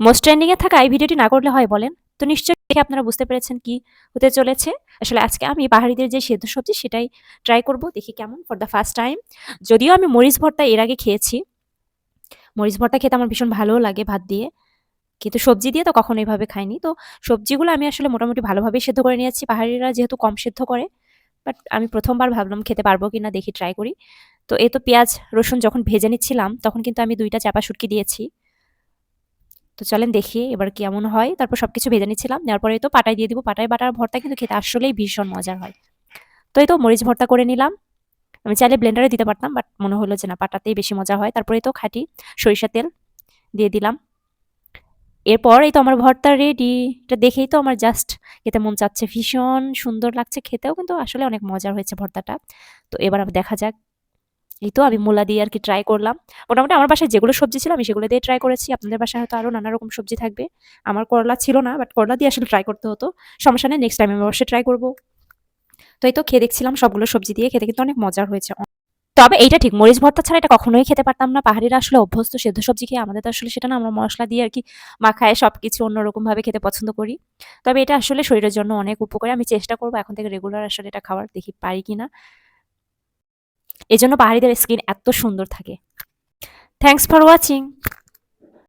Most ট্রেন্ডিংয়ে থাকা এই ভিডিওটি না করলে হয় বলেন। তো নিশ্চয়ই দেখে আপনারা বুঝতে পেরেছেন কি হতে চলেছে। আসলে আজকে আমি পাহাড়িদের যে সেদ্ধ সবজি সেটাই ট্রাই করব, দেখি কেমন ফর দ্য ফার্স্ট টাইম যদিও আমি মরিচ ভর্তা এর আগে খেয়েছি। মরিচ ভর্তা খেতে আমার ভীষণ ভালোও লাগে ভাত দিয়ে। কিন্তু সবজি দিয়ে তো কখনো এভাবে খাইনি। তো সবজিগুলো আমি আসলে মোটামুটি ভালোভাবেই সেদ্ধ করে নিয়েছি। পাহাড়িরা যেহেতু কম সেদ্ধ করে বাট আমি প্রথমবার ভাবলাম খেতে পারব কি না দেখি ট্রাই করি। তো এই তো পেঁয়াজ, রসুন যখন ভেজে নিচ্ছিলাম, তখন কিন্তু আমি দুইটা চাপা শুটকি দিয়েছি। তো চলেন দেখি এবার কেমন হয়। তারপর সব কিছু ভেজে নিচ্ছিলাম। নেওয়ার পরে তো পাটায় দিয়ে দিব। পাটায় বাটার ভর্তা কিন্তু খেতে আসলেই ভীষণ মজার হয়। তো এই তো মরিচ ভর্তা করে নিলাম। আমি চাইলে ব্লেন্ডারে দিতে পারতাম বাট মনে হলো যে না, পাটাতেই বেশি মজা হয়। তারপরে তো খাটি সরিষা তেল দিয়ে দিলাম। এরপর এই তো আমার ভর্তা রেডি এটা দেখেই তো আমার জাস্ট খেতে মন চাচ্ছে ভীষণ সুন্দর লাগছে। খেতেও কিন্তু আসলে অনেক মজার হয়েছে ভর্তাটা। তো এবার দেখা যাক এই তো আমি মূলা দিয়ে আর কি ট্রাই করলাম। মোটামুটি আমার বাসায় যেগুলো সবজি ছিল আমি সেগুলো দিয়ে ট্রাই করেছি। আপনাদের বাসায় হয়তো আরও নানা রকম সবজি থাকবে। আমার করলা ছিল না বাট করলা দিয়ে আসলে ট্রাই করতে হতো। সমস্যা নেই নেক্সট টাইম আমি অবশ্যই ট্রাই করব। তো এই তো খেয়ে দেখছিলাম সবগুলো সবজি দিয়ে, খেতে কিন্তু অনেক মজার হয়েছে। তবে এইটা ঠিক, মরিচ ভর্তা ছাড়া এটা কখনোই খেতে পারতাম না। পাহাড়িরা আসলে অভ্যস্ত, সেদ্ধ সবজি খেয়ে আমাদের তো আসলে সেটা না, আমরা মশলা দিয়ে আর কি মাখায় সব কিছু অন্যরকমভাবে খেতে পছন্দ করি। তবে এটা আসলে শরীরের জন্য অনেক উপকারী। আমি চেষ্টা করব এখন থেকে রেগুলার আসলে এটা খাওয়ার, দেখি পারি কিনা। এই জন্য পাহাড়িদের স্কিন এত সুন্দর থাকে। Thanks for watching